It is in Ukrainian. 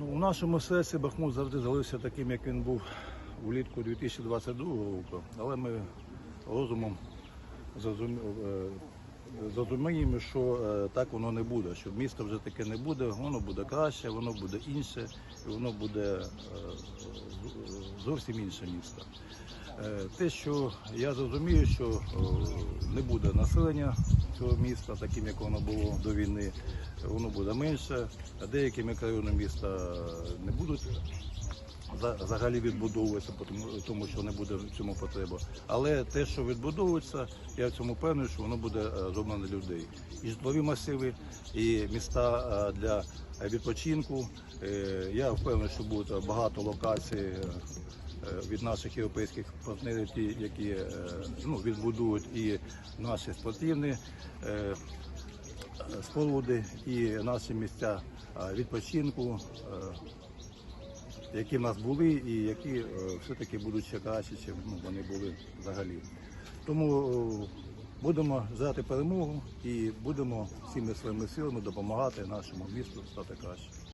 Ну, у нашому серці Бахмут завжди залишився таким, як він був влітку 2022 року, але ми розумом е, зрозуміємо, що е, так воно не буде, що місто вже таке не буде, воно буде краще, воно буде інше, і воно буде е, зовсім інше місто. Е, Те, що я зрозумію, що е, не буде населення цього міста, таким як воно було до війни, воно буде менше. а Деякі мікрорайони міста не будуть за- взагалі відбудовуватися, тому, що не буде в цьому потреби. Але те, що відбудовується, я в цьому певний, що воно буде е, зроблено для людей. І житлові масиви, і міста для відпочинку. Я впевнений, що буде багато локацій. Від наших європейських партнерів, які е, ну, відбудують і наші спортивні е, споруди, і наші місця е, відпочинку, які в нас були і які все-таки будуть ще краще, ніж ну, вони були взагалі. Тому будемо взяти перемогу і будемо всіми своїми силами допомагати нашому місту стати краще.